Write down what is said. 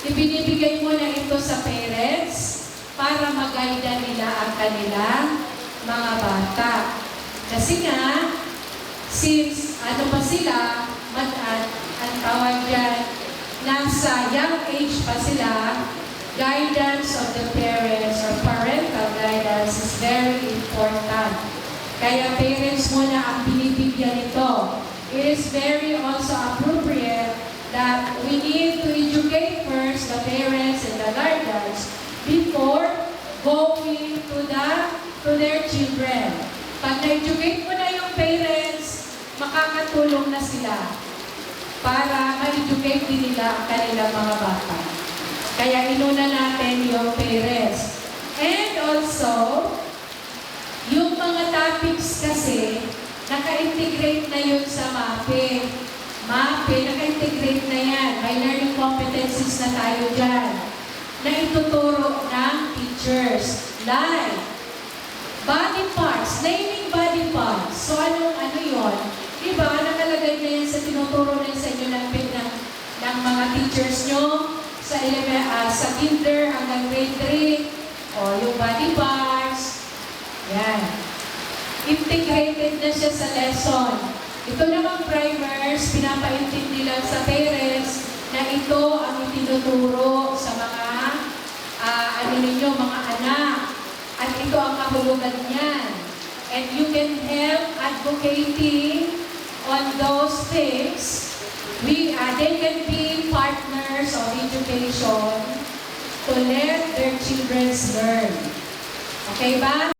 ibinibigay mo na ito sa parents para mag-guide nila ang kanilang mga bata. Kasi nga, since ano pa sila, mag-an, ang tawag dyan, nasa young age pa sila, guidance of the parents or parental guidance is very important. Kaya parents mo na ang binibigyan nito. It is very also appropriate that we need to first the parents and the guardians before going to the to their children. Pag na-educate mo na yung parents, makakatulong na sila para ma-educate din nila ang kanilang mga bata. Kaya inuna natin yung parents. And also, yung mga topics kasi, naka-integrate na yun sa MAPE. MAPE, naka-integrate na yan. May learning competencies na tayo dyan. Na ituturo ng teachers. Like, body parts, naming body parts. So, anong ano yon? Diba, nakalagay na yan sa tinuturo na sa inyo ng, ng, ng mga teachers nyo sa, elemen, ah, sa kinder hanggang grade 3. O, yung body parts. Yan. Integrated na siya sa lesson. Ito namang primers, pinapaintindi lang sa parents itinuturo sa mga ah, ano ninyo, mga anak. At ito ang kahulugan niyan. And you can help advocating on those things. We, uh, they can be partners of education to let their children learn. Okay ba?